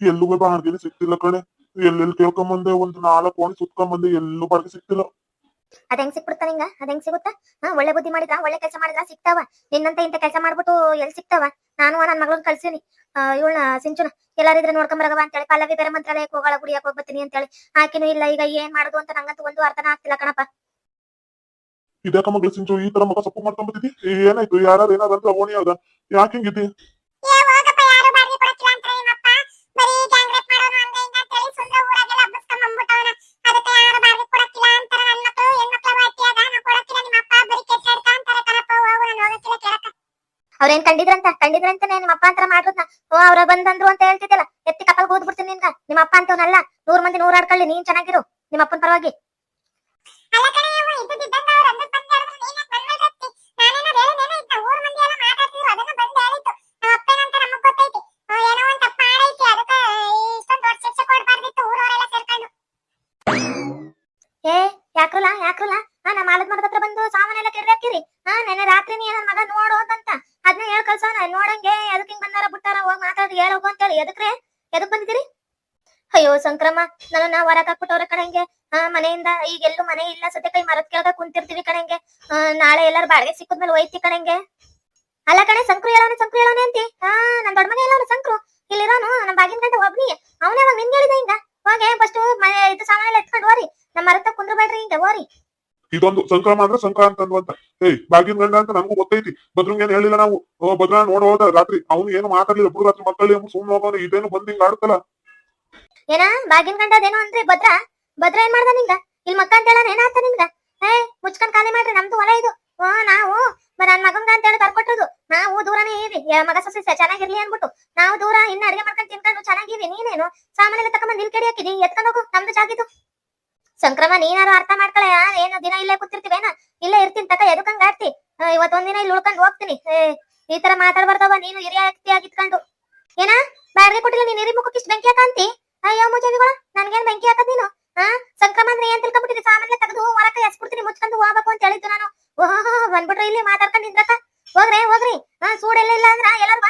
ಎಲ್ಲೂ ಬಾಡಿಗೆನೆ ಸಿಕ್ತಿಲ್ಲ ಕಣೆ. ಎಲ್ಲೆಲ್ಲಿ ಕೇಳ್ಕೊಂಬಂದೆ, ಒಂದ್ ನಾಲ್ಕು ಓಣಿ ಸುತ್ಕೊಂಬಂದೆ, ಎಲ್ಲೂ ಬಾಡಿಗೆ ಸಿಕ್ತಿಲ್ಲ ಅದ್ ಹೆಂಗ್ ಸಿಕ್ಬಿಡ್ತಾ ನಿಂಗ? ಅದ್ ಹೆಂಗ್ ಸಿಗುತ್ತಾ? ಒಳ್ಳೆ ಬುದ್ಧಿ ಮಾಡಿದ್ರ, ಒಳ್ಳೆ ಕೆಲಸ ಮಾಡಿದ್ರ ಸಿಗ್ತಾವ. ನಿನ್ನಂತ ಇಂತ ಕೆಲಸ ಮಾಡ್ಬಿಟ್ಟು ಎಲ್ ಸಿಗ್ತಾವ? ನಾನು ನನ್ ಮಗಳನ್ ಕಳ್ಸೀನಿ. ಇವಳನ್ನ ಸಿಂಚುನ. ಎಲ್ಲಾರಿದ್ರೆ ನೋಡ್ಕೊಂಬರಗವ ಅಂತೇಳಿ ಪಲ್ಲವಿ ಬೇರೆ ಮಂತ್ರಾಲಯಕ್ಕೆ ಹೋಗಳ ಗುಡಿಯಕ್ಕೆ ಹೋಗ್ಬತ್ತೀನಿ ಅಂತೇಳಿ. ಆಕಿನೂ ಇಲ್ಲ, ಈಗ ಏನ್ ಮಾಡುದು ಅಂತ ನಂಗಂತೂ ಒಂದು ಅರ್ಥನ ಆಗ್ತಿಲ್ಲ ಕಣಪ್ಪ. ಇದ್ಯಾಕ ಮಗಳ ಸಿಂಚು ಈ ತರ ಮಗ ಸಪ್ಪು ಮಾಡ್ಕೊಂಡ್ಬಿದ್ದಿ ಏನಾಯ್ತು? ಯಾರು ಅಂತ ಓಣಿ ಹೌದಾ ಯಾಕೆ ಹಿಂಗಿದ್ದಿ? ಅವ್ರೇನ್ ಕಂಡಿದ್ರಂತ? ಕಂಡಿದ್ರಂತ ನಿಮ್ಮ ಅಪ್ಪ ಅಂತರ ಮಾಡ್ರದ್ನ? ಓ ಅವ್ರ ಬಂದಂದ್ರು ಅಂತ ಹೇಳ್ತಿದ್ದಲ್ಲ ಎತ್ತಿ ಕಪಲ್ ಹೋದ್ ಬಿಡ್ತೀನಿ ನಿನ್ಗ. ನಿಮ್ಮ ಅಪ್ಪ ಅಂತವನಲ್ಲ ನೂರ್ ಮಂದಿ ನೂರಾಡ್ಕೊಳ್ಳಿ ನೀನ್ ಚೆನ್ನಾಗಿರು. ನಿಮ್ಮ ಅಪ್ಪನ ಪರವಾಗಿ. ಏ ಮಾತಾಡಿ ಹೇಳಿ. ಎದಕ್ರೆ? ಎದಕ್ ಬಂದಿದ್ದೀರಿ? ಅಯ್ಯೋ ಸಂಕ್ರಮ ನನ್ನ ಹೊರಗ್ ಹಾಕ್ಬಿಟ್ಟವ್ರ ಕಣಂಗೆ ಆ ಮನೆಯಿಂದ ಈಗ ಎಲ್ಲೂ ಮನೆ ಇಲ್ಲ, ಸದ್ಯ ಕೈ ಮರದ ಕೆಳಗ ಕುಂತಿರ್ತೀವಿ ಕಣಂಗೆ ನಾಳೆ ಎಲ್ಲಾರು ಬಾಡಿಗೆ ಸಿಕ್ಕದ್ಮೇಲೆ ಒಯ್ತಿ ಕಣಂಗೆ ಅಲ್ಲ ಕಣೆ, ಸಂಕ್ರು ಹೇಳೋನೆ ಸಂಕ್ರು ಹೇಳೋನೆ ಅಂತಿ. ಹಾ, ನನ್ ದೊಡ್ಡ ಮಗ ಹೇಳೋನು ಸಂಕ್ರು. ಇಲ್ಲಿರೋನು, ನಮ್ ಬಾಗಿನ ಗಂಟೆ ಒಬ್ನಿ. ಅವನೇ ಅವಾಗ ನಿನ್ಗೆ ಹೇಳಿದ ಹಿಂಗ. ಹೋಗೆ ಫಸ್ಟ್ ಮನೆ ಇದು ಸಾಮಾನೆಲ್ಲ ಎತ್ಕೊಂಡು ಹೋರಿ. ನಮ್ಮ ಮರದ ಕುಂದ್ರಬೇಡ್ರಿ ಹಿಂಗ, ಹೋರಿ. ಇದೊಂದು ಸಂಕ್ರಮ ಅಂದ್ರೆ ಸಂಕ್ರಾಂತ ಅಂತ ಏಯ್ ಬಾಗಿನ ಗಂಡ ಅಂತ ನಮಗೂ ಗೊತ್ತೈತಿ. ಭದ್ರಂಗ್ ಏನ್ ಹೇಳಿಲ್ಲ ನಾವು? ಓ ಭದ್ರ ನೋಡ್ ಹೋದ ರಾತ್ರಿ. ಅವ್ನು ಏನು ಮಾತಾಡಲಿಲ್ಲ. ಬಿಡು ರಾತ್ರಿ ಮಕ್ಕಳು ಸುಮ್ಮನೆ ಹೋಗೋನು ಇದೇನು ಬಂದ್ ಹಿಂಗ್ ಆಡ್ತಲ್ಲ ಏನ? ಬಾಗಿನ ಗಂಡ ಅದೇನು ಅಂದ್ರೆ ಭದ್ರ? ಭದ್ರ ಏನ್ ಮಾಡ್ದ ನಿಂಗ? ಇಲ್ಲಿ ಮಕ್ಕ ಅಂತ ಹೇಳ ಏನಾಗ್ತ ನಿಂಗ? ಏ ಮುಚ್ಕೊಂಡ್ ಖಾಲಿ ಮಾಡ್ರಿ. ನಮ್ದು ಹೊಲ ಇದು. ಓ, ನಾವು ನನ್ ಮಗಂಗ ಅಂತ ಹೇಳಿ ಬರ್ಕೊಟ್ಟದು ನಾವು ದೂರನೇ ಇವಿ ಮಗ ಸೊಸೆ ಚೆನ್ನಾಗಿರ್ಲಿ ಅನ್ಬಿಟ್ಟು ನಾವು ದೂರ ಇನ್ನ ಅಡಿಗೆ ಮಾಡ್ಕೊಂಡ್ ತಿನ್ಕೊಂಡು ಚೆನ್ನಾಗಿವಿ ನೀನೇನು? ಸಾಮಾನ್ಯ ತಕೊಂಡ್ ನಿಲ್ ನಿಲ್ಕಡಿ ಹಾಕಿದಿ? ಎತ್ಕೊಂಡ್ ಹೋಗು. ನಮ್ದು ಜಾಗಿದ್ದು ಸಂಕ್ರಮ, ನೀನಾರು ಅರ್ಥ ಮಾಡ್ಕೊಳ ಏನು, ದಿನ ಇಲ್ಲೇ ಕೂತಿರ್ತೀವೇನ? ಇಲ್ಲೇ ಇರ್ತೀನಿ ತಕ ಎದಕ್ಕಂಗ ಆಡ್ತಿ? ಇವತ್ತ ಇವತ್ತೊಂದಿನ ಇಲ್ಲಿ ಉಳ್ಕೊಂಡು ಹೋಗ್ತೀನಿ. ಈ ತರ ಮಾತಾಡ್ಬಾರ್ದವ ನೀನು ಹಿರಿಯ ಆಗಿತ್ಕೊಂಡು ಏನ? ಬಾಡಿಗೆ ಕೊಟ್ಟಿಲ್ಲ, ನೀನ್ ಹಿರಿ ಮುಖಕ್ಕೆ ಇಷ್ಟು ಬೆಂಕಿ ಹಾಕಂತಿ? ಅಯ್ಯೋ ಮುಜಾವಿಗಳ ನನ್ಗೇನ್ ಬೆಂಕಿ ಹಾಕದ್ ನೀನು? ಹಾ ಸಂಕ್ರಮ ಅಂದ್ರೆ ಏನ್ ತಿಳ್ಕೊಂಡ್ಬಿಟ್ಟಿದ್ರಿ ಸಾಮಾನ್ಯ ತೆಗೆದು ಹೊರಕ ಎಸ್ಬಿಡ್ತೀನಿ, ಮುಚ್ಕೊಂಡು ಹೋಗ್ಬೇಕು ಅಂತ ಹೇಳಿದ್ದು ನಾನು. ಓಹೋ ಬಂದ್ಬಿಟ್ರಿ ಇಲ್ಲಿ ಮಾತಾಡ್ಕೊಂಡು ನಿಂದ್ರಕ? ಹೋಗ್ರಿ ಹೋಗ್ರಿ. ಹಾ ಸೂಡೆಲ್ಲ ಇಲ್ಲ ಅಂದ್ರ ಎಲ್ಲಾರು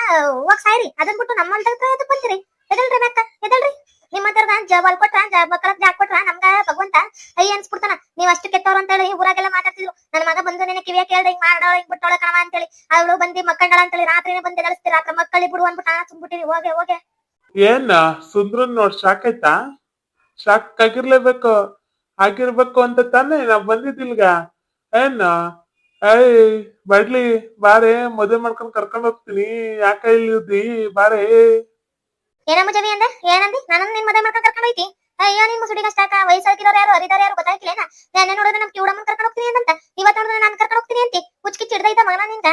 ಹೋಗ್ ಸಾಯ್ರಿ. ಅದನ್ ಬಿಟ್ಟು ನಮ್ಮ ಬಂತೀರಿ ಎದಲ್ರಿ ಮೆಕ್ಕ ಎದಲ್ರಿ? ನಿಮ್ಮಂತರ್ಗ ಜವಾಲ್ ಕೊಟ್ರ, ಜ ಮಕ್ಕಳಕ್ ಜಾಕ್ ಕೊಟ್ರ, ನಮ್ಗ ಭಗವಂತ ಅಯ್ಯ ಅನ್ಸ್ಬಿಡ್ತಾನ. ನೀವ್ ಅಷ್ಟು ಕೆಟ್ಟವ್ರು ಅಂತ ಹೇಳಿ ಊರಾಗೆಲ್ಲ ಮಾತಾಡ್ತಿದ್ರು. ನನ್ನ ಮಗ ಬಂದು ನಿನ್ನ ಕಿವಿಯ ಕೇಳ್ದೆ ಹಿಂಗ್ ಮಾಡೋಳ ಹಿಂಗ್ ಬಿಟ್ಟೋಳ ಕಣವ ಅಂತೇಳಿ. ಅವಳು ಬಂದಿ ಮಕ್ಕಂಡಳ ಅಂತೇಳಿ ರಾತ್ರಿನೇ ಬಂದು ಎದಳಿಸ್ತೀರ ರಾತ್ರಿ ಮಕ್ಕಳಿ ಬಿಡು ಅಂದ್ಬಿಟ್ಟು ನಾ ಸುಮ್ಬಿಟ್ಟಿನಿ ಹೋಗೆ ಹೋಗೆ. ಏನ? ಸುಂದ್ರನ್ ನೋಡ್ ಶಾಕ್ ಆಯ್ತಾ? ಶಾಕ್ ಆಗಿರ್ಲೇಬೇಕು. ಆಗಿರ್ಬೇಕು ಅಂತ ತಾನೇ ನಾ ಬಂದಿದ್ದಿಲ್ಗ ಏನ? ಏಯ್ ಬಡ್ಲಿ ಬಾರೆ ಮದುವೆ ಮಾಡ್ಕೊಂಡ್ ಕರ್ಕೊಂಡ್ ಹೋಗ್ತೀನಿ. ಯಾಕೆ ಇಲ್ಲಿ ಬಾರೆ. ಏನ ಜವಿ ಅಂದೆ? ಏನಂದಿ? ನಾನು ನಿನ್ ಮದುವೆ ಮಾಡ್ಕೊಂಡ್ ಕರ್ಕೊಂಡು ಹೋಯ್ತಿ? ಅಯ್ಯೋ, ನಿನ್ ಮುಸುಡಿಗೆ ಅಷ್ಟಾಕ ವಯಸ್ಸಾಗಿರೋರು ಯಾರು, ಅರಿದಾರ ಯಾರು ಗೊತ್ತಾಯ್ತಿಲ್ಲ ನೆನ್ನೆ ನೋಡಿದ್ರೆ ನಮ್ ಕಿವಡಮ್ಮನ್ ಕರ್ಕೊಂಡು ಹೋಗ್ತೀನಿ ಅಂತ ಇವತ್ತು ನೋಡಿದ್ರೆ ನಾನು ಕರ್ಕೊಂಡು ಹೋಗ್ತೀನಿ ಅಂತಿ. ಹುಚ್ಚಿ ಚಿಡ್ದೈತ ಮಗನ ನಿಂತ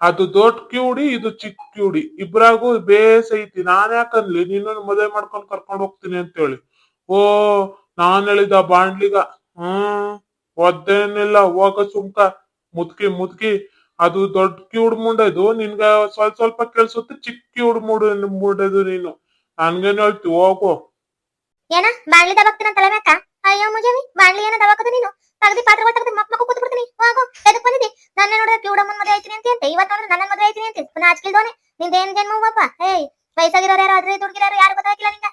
ಅದು ದೊಡ್ಡ ಕ್ಯೂಡಿ, ಇದು ಚಿಕ್ಕ ಕಿವುಡಿ ಇಬ್ರಾಗೂ ಬೇಸ್ ಐತಿ ನಾನ್ ಯಾಕನ್ಲಿ ನಿನ್ನ ಮದ್ವೆ ಮಾಡ್ಕೊಂಡ್ ಕರ್ಕೊಂಡ್ ಹೋಗ್ತೀನಿ ಅಂತ ಹೇಳಿ ಓ, ನಾನ್ ಹೇಳಿದ ಬಾಂಡ್ಲಿಗ ಹ್ಮ್, ಒದ್ದೇನಿಲ್ಲ, ಹೋಗ ಸುಮ್ಕ. ಮುದ್ಕಿ ಮುದ್ಕಿ. ಅದು ದೊಡ್ಡ ಕಿವುಡ್ ಮುಂಡದು. ನಿನ್ಗ ಸ್ವಲ್ಪ ಸ್ವಲ್ಪ ಕೇಳ್ಸುತ್ತೆ ಚಿಕ್ಕ ಕಿವುಡ್ ಮೂಡ, ಮೂಡದು ನೀನು. ನನ್ಗೇನ್ ಹೇಳ್ತಿ? ಹೋಗು. ಏನ? ಬಾಣ್ಲಿ ದಬಕ್ತಿನ ತಲೆ ಮ್ಯಾಕ? ಅಯ್ಯೋ ಮುಜವಿ ಬಾಣ್ಲಿ ಏನ ದಬಕದು ನೀನು? ತಗದಿ ಪಾತ್ರಗಳು ತಗದಿ ಮಕ್ ಮಕ್ಕ ಕೂತ್ ಬಿಡ್ತೀನಿ. ಹೋಗು. ಎದಕ್ ಬಂದಿದ್ದಿ ನನ್ನ ನೋಡಿದ್ರೆ ಕಿವುಡಮ್ಮನ್ ಮದುವೆ ಆಯ್ತೀನಿ ಅಂತ ಅಂತ. ಇವತ್ತು ನೋಡಿದ್ರೆ ನನ್ನ ಮದುವೆ ಆಯ್ತೀನಿ ಅಂತ. ನಾಚಿಕಿಲ್ದೋನೆ ನಿಂದೇನ್ ಜನ್ಮವಪ್ಪ ಏಯ್, ವಯಸ್ಸಾಗಿರೋರು ಯಾರು ಅದ್ರಿ ದುಡ್ಗಿರೋರು ಯಾರು ಗೊತ್ತಾಗಿಲ್ಲ ನಿಂಗ?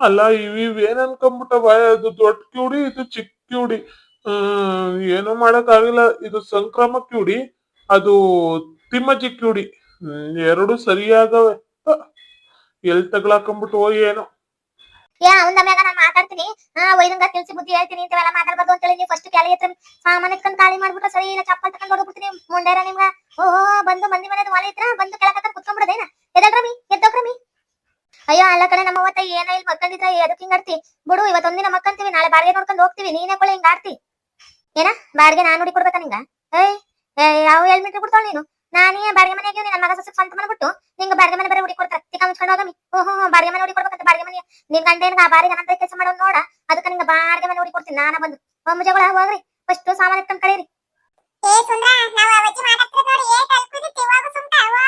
ಅಲ್ಲ, ಇವ್ ಇವ್ ಏನ್ ಅನ್ಕೊಂಬಿಟ್ಟವ ಇದು ದೊಡ್ಡ ಕಿವುಡಿ ಇದು ಚಿಕ್ಕ ಹ್ಮ್, ಏನೂ ಮಾಡಕ್ ಆಗಿಲ್ಲ ಇದು ಸಂಕ್ರಮ ಕಿವುಡಿ ಅದು ತಿಮ್ಮಜಿ ಹ್ಮ್, ಎರಡು ಸರಿಯಾಗವೆ. ಎಲ್ ಓ ಏನೋ. ಯಾ ಅವನ ಮ್ಯಾಗ ನಾನು ಮಾತಾಡ್ತೀನಿ. ಹಾ ವೈದಂಗ ತಿಳಿಸಿ ಬುದ್ಧಿ ಹೇಳ್ತೀನಿ ಇಂತವೆಲ್ಲ ಮಾತಾಡ್ಬಾರ್ದು ಅಂತೇಳಿ ನೀವು ಫಸ್ಟ್ ಕ್ಯಾಲಿ ಹತ್ರ ಸಾಮಾನ್ ಎತ್ಕೊಂಡ್ ಖಾಲಿ ಮಾಡ್ಬಿಟ್ರೆ ಸರಿ, ಇಲ್ಲ ಚಪ್ಪಲ್ ತಕೊಂಡ್ ಹೋಗ್ಬಿಡ್ತೀನಿ ಮುಂಡೇರ ನಿಮ್ಗ. ಓಹೋ, ಬಂದು ಮಂದಿ ಮನೆ ಒಲೆ ಇತ್ರ ಬಂದು ಕೆಳಕತ್ತ ಕುತ್ಕೊಂಡ್ಬಿಡದೇನ ಎದಳ್ರಮಿ ಎದ್ದೋಗ್ರಮಿ ಅಯ್ಯೋ, ಅಲ್ಲ ಕಡೆ ನಮ್ಮ ಅವತ್ತ ಏನ ಇಲ್ಲಿ ಮಕ್ಕಂದಿದ್ರ ಎದಕ್ ಹಿಂಗ್ ಆಡ್ತಿ? ಬಿಡು ಇವತ್ತೊಂದಿನ ಮಕ್ಕಂತೀವಿ, ನಾಳೆ ಬಾಡಿಗೆ ನೋಡ್ಕೊಂಡು ಹೋಗ್ತೀವಿ, ನೀನೇ ಕೊಳೆ ಹಿಂಗ್ ಆಡ್ತಿ. ಏನ, ಬಾಡಿಗೆ ನಾನು ನೋಡಿ ಕೊಡ್ಬೇಕಾ ನಿಂಗ? ಏಯ್ ಯಾವ ಏಳ್ ಕೊಡ್ತಾಳ ನೀನು? ನಾನೇ ಬಾಡಿಗೆ ಮನೆಗೆ ನನ್ನ ಮಗ ಸೊಸೆ ಸ್ವಂತ ಬಿಟ್ಟು ನಿಂಗ ಬಾಡಿಗೆ ಮನೆ ಬರೀ ಹುಡಿ ಕೊಡ್ತಾರ ತಿಕ್ಕ ಮುಚ್ಕೊಂಡು ಹೋಗಮಿ? ಓಹೋ ಬಾಡಿಗೆ ಮನೆ ಹುಡಿ ಕೊಡ್ಬೇಕಂತ ಬಾಡಿಗೆ ಮನೆ ನಿನ್ ಗಂಡ ಏನು ಆ ಬಾರಿ ನನ್ನ ಕೆಲಸ ಮಾಡೋನ್ ನೋಡ ಅದಕ್ಕೆ ನಿಂಗ ಬಾಡಿಗೆ ಮನೆ ಹುಡಿ ಕೊಡ್ತೀನಿ ನಾನ ಬಂದು. ಒಮ್ಮೆ ಜಗಳ ಹೋಗ್ರಿ ಫಸ್ಟ್ ಸಾಮಾನು ಎತ್ಕೊಂಡ್ ಕಳೀರಿ. ಏ ಸುಂದ್ರ ನಾವು ಅವಜ್ಜಿ ಮಾತಾಡ್ತಿರೋದು ನೋಡಿ ಸುಮ್ಕ. ಓ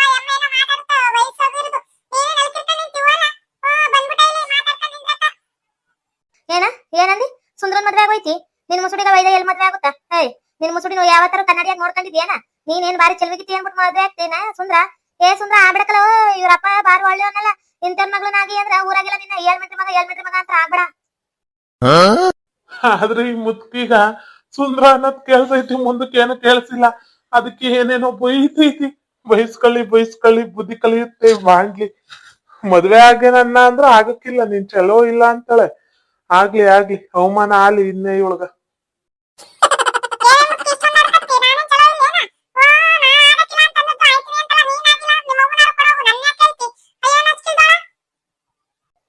ವಯಸ್ಸಾಗಿರೋದು. ಏನ್ ಓ ಬಂದ್ಬಿಟ್ಟ ಇಲ್ಲಿ ಏನಂದಿ? ಸುಂದ್ರನ್ ಮದ್ವೆ ಆಗೋಯ್ತಿ? ನಿನ್ ಮುಸುಡಿಗ ವೈದ ಎಲ್ ಮದ್ವೆ ಆಗುತ್ತಾ? ಏಯ್ ನಿನ್ ಮುಸುಡಿ ಯಾವ ತರ ಕನ್ನಡಿಯಾಗಿ ನೋಡ್ಕೊಂಡಿದ್ಯೇನ? ನೀನೇನ್ ಬಾರಿ ಚೆಲ್ವಿಗಿತ್ತಿ ಅನ್ಬಿಟ್ಟು ಮದ್ವೆ ಆಗ್ತೇನ? ಸುಂದ್ರ? ಏ ಸುಂದ್ರ ಆಗ್ಬಿಡಕಲ್ಲ ಇವ್ರಪ್ಪ ಬಾರಿ ಒಳ್ಳೆಯವನಲ್ಲ ಇಂತನ್ ಮಗಳನ್ನಾಗಿ ಅಂದ್ರ ಊರಾಗೆಲ್ಲ ನಿನ್ನ ಏಳ್ ಮೀಟ್ರ್ ಮಗ, ಏಳ್ ಮಗ ಅಂತ ಆಗ್ಬೇಡ. ಆದ್ರೆ ಈ ಮುತ್ತೀಗ ಸುಂದ್ರ ಅನ್ನೋದ್ ಕೆಲ್ಸ ಐತಿ, ಮುಂದಕ್ಕೆ ಏನು ಕೇಳಿಸಿಲ್ಲ ಅದಕ್ಕೆ ಏನೇನೋ ಬೈತೈತಿ ಬಯಸ್ಕೊಳ್ಳಿ ಬಯಸ್ಕೊಳ್ಳಿ ಬುದ್ಧಿ ಕಲಿಯುತ್ತೆ, ಮಾಡ್ಲಿ. ಮದ್ವೆ ಆಗೇನನ್ನ ಅಂದ್ರ ಆಗಕ್ಕಿಲ್ಲ, ನೀನ್ ಚಲೋ ಇಲ್ಲ ಅಂತಳೆ. ಆಗ್ಲಿ ಆಗ್ಲಿ, ಅವಮಾನ ಆಗ್ಲಿ ಇನ್ನೇ ಇವಳ್ಗ.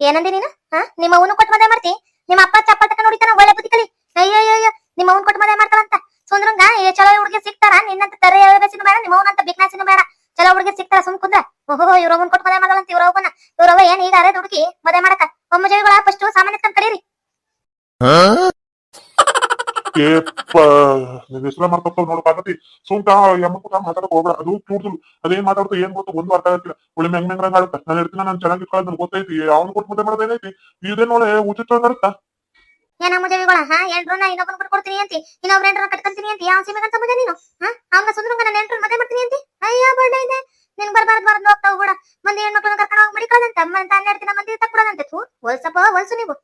ಏನಂದಿ ನೀನು? ಹಾ? ನಿಮ್ಮ ಅವನು ಕೊಟ್ಟು ಮದುವೆ ಮಾಡ್ತಿ? ನಿಮ್ಮ ಅಪ್ಪ ಚಪ್ಪಲ್ ತಕೊಂಡ್ ಹೊಡಿತಾನ ಒಳ್ಳೆ ಬುದ್ಧಿ ಕಲಿ? ಅಯ್ಯೋ ನಿಮ್ಮ ಅವನು ಕೊಟ್ಟು ಮದುವೆ ಮಾಡ್ತಾಳಂತ? ಸುಂದ್ರಂಗ, ಏ ಚಲೋ ಹುಡುಗಿ ಸಿಗ್ತಾರ, ನಿನ್ನಂತ ತರೆ ಬೇಸಿನ ಬೇಡ, ನಿಮ್ಮ ಅವನಂತ ಬಿಗ್ನಾಸಿನ ಬೇಡ. ಚಲೋ ಹುಡುಗಿ ಸಿಗ್ತಾರ ಸುಮ್ ಕುಂದ್ರ? ಓಹೋ, ಇವ್ರ ಅವನ್ ಕೊಟ್ಟು ಮದುವೆ ಮಾಡಲಂತ ಇವ್ರ ಅವನ ಇವ್ರವ ಏನ್ ಈಗ ಅರೆ ಹುಡುಗಿ ಮದುವೆ ಮಾಡಕ? ಒಮ್ಮ ಜೈಗಳ ಫಸ್ಟ್ ಸಾಮಾನ್ಯ ಕರೀರಿ. ಏಪ್ಪ ಹೆಸರ ಮಾಡ್ಕೊತಾವ್ ನೋಡು ಪಾರ್ವತಿ. ಸುಮ್ಕ ಯಮ್ಮಕ್ಕ ಮಾತಾಡಕ್ ಹೋಗ್ಬೇಡ. ಅದು ಕ್ಯೂಟ್ಸು ಅದೇನ್ ಮಾತಾಡ್ತು, ಏನ್ ಗೊತ್ತು? ಒಂದು ಅರ್ಥ ಆಗ್ತಿಲ್ಲ ಒಳ್ಳೆ ಮೆಂಗ್ ಮೆಂಗ್ರಂಗ್ ಆಡುತ್ತೆ? ನಾನು ಇರ್ತೀನಿ ನಾನು ಚೆನ್ನಾಗಿ ಇಟ್ಕೊಳ್ಳೋದು ನನ್ಗೆ ಗೊತ್ತೈತಿ. ಅವ್ನು ಕೊಟ್ಟು ಮದುವೆ ಮಾಡೋದೇನೈತಿ ಇದೇ ನೋಡ ಉಚಿತ ಆಡುತ್ತಾ ಏನ ಮುಜವಿಗಳ? ಹಾ ಎಂಟ್ರನ್ನ ಇನ್ನೊಬ್ಬನ ಕೊಡ್ಕೊಡ್ತೀನಿ ಕೊಡ್ತೀನಿ ಅಂತಿ. ಇನ್ನೊಬ್ರ ಎಂಟ್ರನ್ನ ಕಟ್ಕೊಂತೀನಿ ಅಂತಿ. ಯಾವ ಸೀಮೆಗಂತ ಮುದ್ದೆ ನೀನು? ಹಾ, ಅವ್ನ ಸುಂದರಂಗ ನನ್ನ ಎಂಟ್ರನ್ನ ಮದುವೆ ಮಾಡ್ತೀನಿ ಅಂತಿ. ಅಯ್ಯೋ ಬಡ್ಡ ಇದೆ ನಿನ್ ಬರ್ಬಾರ್ದು ಬರ್ದು ಹೋಗ್ತಾವ್ ಬಿಡ. ಮಂದಿ ಹೆಣ್ಮಕ್ಳನ್ನ ಕರ್ಕೊಂಡು ಹೋಗಿ ಮಡಿಕೊಳ್ಳಂತೆ ಮಂದಿ ಹನ್ನೆರಡು ದಿನ ಮಂದಿ ತಕ್ಕೊಡೋದಂತೆ ಥೂ, ಹೊಲ್ಸಪ್ಪ, ಹೊಲ್ಸು ನೀವು.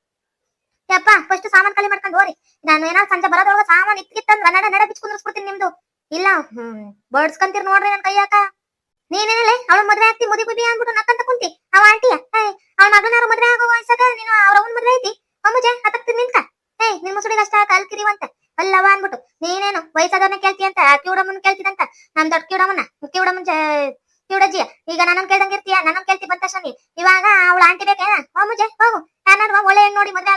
ಯಪ್ಪ ಫಸ್ಟ್ ಸಾಮಾನ್ ಖಾಲಿ ಮಾಡ್ಕೊಂಡು ಹೋರಿ ನಾನು ಏನಾದ್ರು ಸಂಜೆ ಬರೋದ್ರೊಳಗ ಸಾಮಾನ್ ಇತ್ತಿತ್ತಂದ್ರ ನಡ ನಡ ಬಿಚ್ಚಿ ಕುಂದ್ರಿಸ್ಬಿಡ್ತೀನಿ ನಿಮ್ದು. ಇಲ್ಲ ಬಡ್ಸ್ಕಂತೀರ್ ನೋಡ್ರಿ ನನ್ ಕೈಯಾಕ. ನೀನೇನಲ್ಲೇ ಅವಳ ಮದ್ವೆ ಆಗ್ತಿ, ಮುದಿ ಬುದಿ ಅಂದ್ಬಿಟ್ಟು ನಕ್ಕಂತ ಕುಂತಿ. ಅವ ಆಂಟಿಯ ಅವಳ ಮಗನಾರ ಮದ್ವೆ ಆಗೋ ವಯಸ್ಸಾಗ ನೀನು ಅವ್ರ ಅವನ್ ಮದ್ವೆ ಐತಿ. ಅಮ್ಮಜೆ ಹತ್ತಕ್ತಿ ನಿಂತ ಏ ನಿನ್ ಮುಸುಡಿಗೆ ಅಷ್ಟ ಅಂತ ಅಲ್ಲವ ಅನ್ಬಿಟ್ಟು ನೀನೇನು ವಯಸ್ಸಾದವನ್ನ ಕೇಳ್ತಿ ಅಂತ ಕಿವುಡಮ್ಮನ್ ಕೇಳ್ತಿದಂತ? ನಮ್ ದೊಡ್ಡ ಕಿವುಡಮ್ಮನ ಕಿವುಡಮ್ಮನ್ ಕಿವುಡಜ್ಜಿಯ ಈಗ ನನ್ನ ಕೇಳ್ದಂಗ ಇರ್ತೀಯ? ನನ್ನನ್ ಕೇಳ್ತಿ ಬಂದ ತಕ್ಷಣ. ಇವಾಗ ಅವಳ ಆಂಟಿ ಬೇಕೇನ? ಅಮ್ಮಜೆ ಹೋಗು. ಯಾರು ಒಳ್ಳೆ ನೋಡಿ ಮದ್ವೆ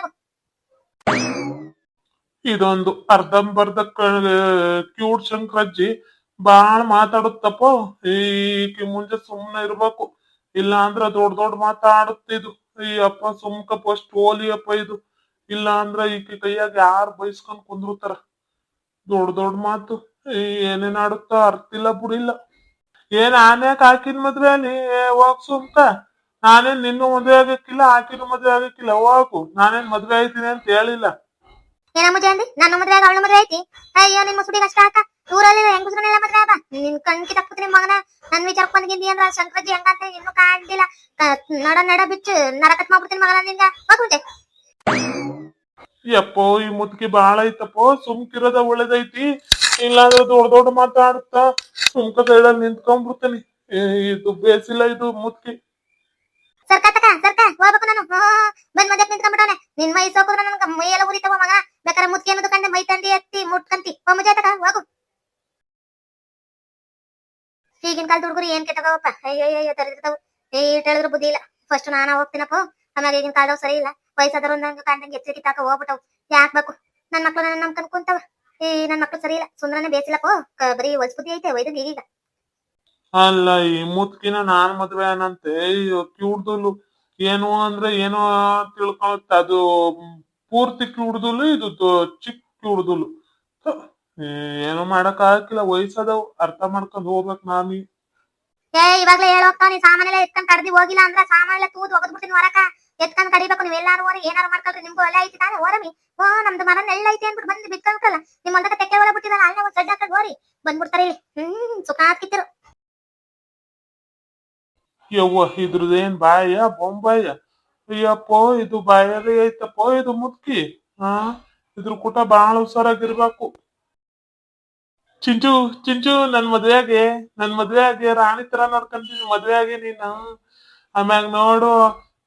ಇದೊಂದು ಅರ್ಧಂಬರ್ಧ ಕ್ಯೂಟ್ ಶಂಕರಜ್ಜಿ. ಬಾಳ್ ಮಾತಾಡುತ್ತಪ್ಪ. ಈಕಿ ಮುಂಜೆ ಸುಮ್ನೆ ಇರ್ಬೇಕು. ಇಲ್ಲಾಂದ್ರ ದೊಡ್ಡ ದೊಡ್ಡ ಮಾತಾಡುತ್ತಿದು ಈ ಅಪ್ಪ ಸುಮ್ಕ ಫಸ್ಟ್ ಓಲಿ ಅಪ್ಪ ಇದು. ಇಲ್ಲಾಂದ್ರ ಈಕಿ ಕೈಯಾಗ ಯಾರು ಬೈಸ್ಕೊಂಡ್ ಕುಂದ್ರುತಾರ? ದೊಡ್ಡ ದೊಡ್ಡ ಮಾತು. ಏನೇನ್ ಆಡುತ್ತ ಅರ್ತಿಲ್ಲ ಬುಡಿಲ್ಲ ಏನ್ ಆನ್ಯಾಕ ಹಾಕಿನ ಮದ್ವೆ? ಅಲ್ಲಿ ಹೋಗ್ ಸುಮ್ಕ. ನಾನೇನ್ ನಿನ್ನ ಮದ್ವೆ ಆಗಕ್ಕಿಲ್ಲ ಆಕಿನ ಮದ್ವೆ ಆಗಕ್ಕಿಲ್ಲ ಹೋಗು. ನಾನೇನ್ ಮದ್ವೆ ಆಯ್ತೀನಿ ಅಂತ ಹೇಳಿಲ್ಲ. ಏನ ಮುಜೆ ಅಂದಿ? ನನ್ನ ಮದ್ವೆ ಆಗ ಅವಳ ಮದ್ವೆ ಐತಿ? ಅಯ್ಯೋ ನಿನ್ ಸುಡಿ ಕಷ್ಟ ಆಕ ಊರಲ್ಲಿ ಹೆಂಗಸ್ರನ್ನೆಲ್ಲ ಮದ್ವೆ ಆಗ ನಿನ್ ಕಣ್ಕಿ ತಪ್ಪತಿ ನಿಮ್ ಮಗನ. ನನ್ ವಿಚಾರಕ್ಕೆ ಬಂದ್ಗಿಂದಿ ಅಂದ್ರ ಶಂಕರಜ್ಜಿ ಹೆಂಗಂತ ಇನ್ನು ಕಾಣ್ದಿಲ್ಲ ನಡ ನಡ ಬಿಚ್ಚು. ನರಕತ್ ಮಾಡ್ಬಿಡ್ತೀನಿ ಮಗನ ನಿನ್ಗ. ಹೋಗ್ ಮುಂದೆ. ಯಪ್ಪೋ ಈ ಮುದ್ಕಿ ಬಾಳ ಐತಪ್ಪೋ. ಸುಮ್ಕಿರೋದ ಒಳ್ಳೇದೈತಿ. ಇಲ್ಲಾಂದ್ರೆ ದೊಡ್ಡ ದೊಡ್ಡ ಮಾತಾಡ್ತಾ ಸುಮ್ಕ ಸೈಡಲ್ಲಿ ನಿಂತ್ಕೊಂಡ್ಬಿಡ್ತೀನಿ. ಇದು ಬೇಸಿಲ್ಲ ಇದು ಮುದ್ಕಿ ಸರ್ಕ ತಕ ಸರ್ಕ. ಹೋಗ್ಬೇಕು ನಾನು. ಬಂದ್ ಮದ್ಯಕ್ ನಿಂತ್ಕೊಂಡ್ಬಿಟ್ಟವನೆ. ನಿನ್ ಮೈ ಸೋಕಿದ್ರೆ ನನ್ಗೆ ಮೈ ಎಲ್ಲ ಉರಿತವ ಮಗ. ಬೇಕಾದ್ರೆ ಮುತ್ತಿ ಅನ್ನೋದು ಕಂಡ ಮೈ ತಂದಿ ಎತ್ತಿ ಮುಟ್ಕಂತಿ. ಹೋ ಮುಜೆ ತಕ ಹೋಗು. ಈಗಿನ ಕಾಲದ ಹುಡುಗರು ಏನ್ ಕೆಟ್ಟದವಪ್ಪ? ಅಯ್ಯೋ ಅಯ್ಯೋ ತರದಿರ್ತಾವ ಏ ಇಟ್ ಹೇಳಿದ್ರು ಬುದ್ಧಿ ಇಲ್ಲ. ಫಸ್ಟ್ ನಾನ ಹೋಗ್ತೀನಪ್ಪ. ಆಮ್ಯಾಗ ಈಗಿನ ಕಾಲದವ್ ಸರಿ ಇಲ್ಲ. ವಯಸ್ಸಾದವ್ರು ನಂಗೆ ಕಂಡಂಗೆ ಎಚ್ಚರಿಕೆ ತಾಕ ಹೋಗ್ಬಿಟ್ಟವು. ಯಾಕ್ ಬೇಕು? ನನ್ ಮಕ್ಳು ನನ್ನ ನಮ್ಕನ್ ಕುಂತವ. ಏ, ನನ್ ಮಕ್ಳು ಸರಿ ಇಲ್ಲ. ಸುಂದ್ರನೇ ಬೇಸಿಲ್ಲಪ್ಪ. ಬರೀ ಹೊಲ್ಸ್ ಬುದ್ಧಿ ಐತೆ ವೈದ್ಯ ಈಗೀಗ. ಅಲ್ಲ, ಈ ಮುದ್ಕಿನ ನಾನ್ ಮದ್ವೆ ಅನ್ನಂತೆ ಕ್ಯೂಡ್ದುಲು ಏನು ಅಂದ್ರೆ ಏನೋ ತಿಳ್ಕೊಳುತ್ತೆ. ಅದು ಪೂರ್ತಿ ಕ್ಯೂಡ್ದುಲು ಇದು ಚಿಕ್ಕ ಕ್ಯೂಡ್ದುಲು ಏನು ಮಾಡಕ್ ಆಗಕ್ಕಿಲ್ಲ ವಯಸ್ಸದವ್ ಅರ್ಥ ಮಾಡ್ಕೊಂಡ್ ಹೋಗ್ಬೇಕು ನಾನು ಏ ಇವಾಗ್ಲೇ ಹೇಳೋಕ್ಕ ನೀ ಸಾಮಾನೆಲ್ಲ ಎತ್ಕೊಂಡ್ ಕಡ್ದಿ ಹೋಗಿಲ್ಲ ಅಂದ್ರೆ ಸಾಮಾನೆಲ್ಲ ತೂದ್ ಒಗದ್ಬಿಡ್ತೀನಿ ಹೊರಕ. ಎತ್ಕೊಂಡ್ ಕಡಿಬೇಕು ನೀವು ಎಲ್ಲಾರು ಹೋರಿ ಏನಾರು ಮಾಡ್ಕೊಳ್ರಿ ನಿಮ್ಗೂ ಎಲ್ಲ ಐತಿ ತಾನೆ ಹೋರಮಿ. ಓ ನಮ್ದು ಮರ ನೆಲ್ಲ ಐತಿ ಅಂದ್ಬಿಟ್ಟು ಬಂದು ಬಿತ್ಕೊಂಡ್ರಲ್ಲ ನಿಮ್ ಒಂದಕ್ಕೆ ತೆಕ್ಕೆ ಒಳ ಬಿಟ್ಟಿದಲ್ಲ ಅಲ್ಲೇ ಒಂದ್ ಸಡ್ಡ ಹಾಕಿ ಹೋರಿ. ಬಂದ್ಬಿಡ್ತಾರೆ ಇಲ್ಲಿ. ಹ್ಮ್ ಸುಖ ಹಾಕಿತ್ತಿರು ಯವ್ವ ಇದ್ರದೇನ್ ಬಾಯ ಬೊಂಬಾಯ ಅಯ್ಯಪ್ಪೋ ಇದು ಬಾಯಲ್ಲಿ ಐತಪ್ಪೋ ಇದು ಮುದ್ಕಿ. ಹಾ ಇದ್ರ ಕೂಟ ಬಾಳ ಹುಷಾರಾಗಿರ್ಬೇಕು. ಚಿಂಚು ಚಿಂಚು, ನನ್ ಮದ್ವೆಗೆ ನನ್ ಮದ್ವೆಗೆ ರಾಣಿ ತರ ನೋಡ್ಕೊಂತೀನಿ, ಮದ್ವೆಗೆ ನೀನು. ಆಮ್ಯಾಗ ನೋಡು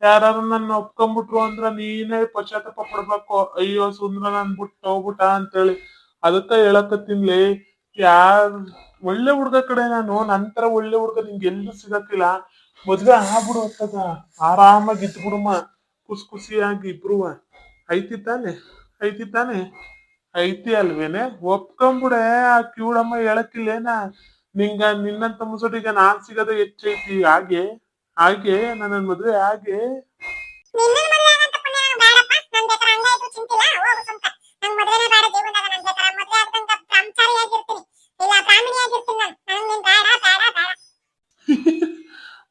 ಯಾರು ನನ್ನ ಒಪ್ಕೊಂಡ್ಬಿಟ್ರು ಅಂದ್ರ ನೀನೇ ಪಶ್ಚಾತ್ತಾಪ ಪಡ್ಬೇಕು. ಅಯ್ಯೋ, ಸುಂದ್ರ ನನ್ ಬಿಟ್ಟು ಹೋಗ್ಬಿಟ್ಟ ಅಂತೇಳಿ. ಅದಕ್ಕ ಹೇಳಕತ್ತೀನ್ಲಿ ಯಾರ್ ಒಳ್ಳೆ ಹುಡ್ಗ ಕಡೆ ನಾನು, ನಂತರ ಒಳ್ಳೆ ಹುಡ್ಗ ನಿಂಗೆ ಎಲ್ಲೂ ಸಿಗಕ್ಕಿಲ್ಲ. ಮದ್ವೆ ಆಗ್ಬಿಡು ಅತ್ತಗ ಆರಾಮಾಗಿ ಇದ್ಬಿಡುಮ ಖುಷಿ ಖುಷಿಯಾಗಿ ಇಬ್ರುವ ಐತಿ ತಾನೆ ಐತಿ ತಾನೆ. ಐತಿ ಅಲ್ವೇನೆ? ಒಪ್ಕೊಂಬಿಡೆ ಆ ಕ್ಯೂಡಮ್ಮ ಹೇಳಕ್ಕಿಲ್ಲೇನ? ನಿಂಗ, ನಿನ್ನಂತ ಮುಸುಡಿಗೆ ನಾನ್ ಸಿಗದ ಹೆಚ್ಚೈತಿ ಹಾಗೆ ಹಾಗೆ ನನ್ನ ಮದ್ವೆ ಹಾಗೆ.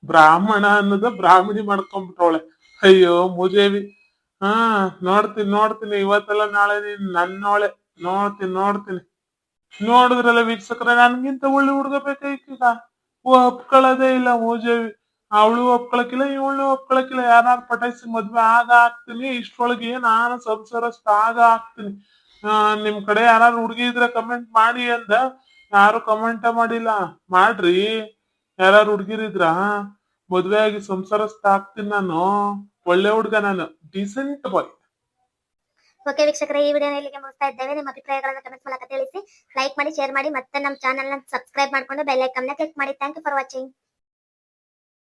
ಬ್ರಾಹ್ಮಣ ಅನ್ನೋದ ಬ್ರಾಹ್ಮಣಿ ಮಾಡ್ಕೊಂಡ್ಬಿಟ್ಟವಳೆ. ಅಯ್ಯೋ ಮುಜೇವಿ. ಹಾ ನೋಡ್ತೀನಿ ನೋಡ್ತೀನಿ. ಇವತ್ತೆಲ್ಲ ನಾಳೆ ನೀನ್ ನನ್ನೋಳೆ ನೋಡ್ತೀನಿ ನೋಡ್ತೀನಿ. ನೋಡಿದ್ರಲ್ಲ ವೀಕ್ಷಕರ ನನ್ಗಿಂತ ಒಳ್ಳೆ ಹುಡುಗ ಬೇಕಾಯ್ತೀಗ? ಒಪ್ಕೊಳ್ಳೋದೇ ಇಲ್ಲ ಮೂಜೇವಿ. ಅವಳು ಒಪ್ಕೊಳಕಿಲ್ಲ ಇವಳು ಒಪ್ಕೊಳಕಿಲ್ಲ. ಯಾರು ಪಟಾಯಿಸಿ ಮದ್ವೆ ಆಗ ಆಗ್ತೀನಿ ಇಷ್ಟೊಳಗೆ ನಾನು ಸಂಸಾರಸ್ಥ ಆಗ ಹಾಕ್ತೀನಿ. ಆ, ನಿಮ್ ಕಡೆ ಯಾರು ಹುಡುಗಿ ಇದ್ರೆ ಕಮೆಂಟ್ ಮಾಡಿ ಅಂದ. ಯಾರು ಕಮೆಂಟ್ ಮಾಡಿಲ್ಲ? ಮಾಡ್ರಿ. ಯಾರು ಹುಡುಗಿರಿದ್ರ ಮದ್ವೆ ಆಗಿ ಸಂಸಾರಸ್ಥ ಆಗ್ತೀನಿ ನಾನು. ಒಳ್ಳೆ ಹುಡುಗ ನಾನು. ಡಿಸೆಂಟ್ ಬಾಯ್ ಓಕೆ ವೀಕ್ಷಕರೇ, ಈ ವಿಡಿಯೋನ ಇಲ್ಲಿಗೆ ಮುಗಿಸ್ತಾ ಇದ್ದೇವೆ. ನಿಮ್ಮ ಅಭಿಪ್ರಾಯಗಳನ್ನು ಕಮೆಂಟ್ ಮೂಲಕ ತಿಳಿಸಿ ಲೈಕ್ ಮಾಡಿ ಶೇರ್ ಮಾಡಿ, ಮತ್ತೆ ನಮ್ಮ ಚಾನೆಲ್ನ ಸಬ್ಸ್ಕ್ರೈಬ್ ಮಾಡ್ಕೊಂಡು ಬೆಲ್ ಐಕನ್ನ ಕ್ಲಿಕ್ ಮಾಡಿ. Thank you for watching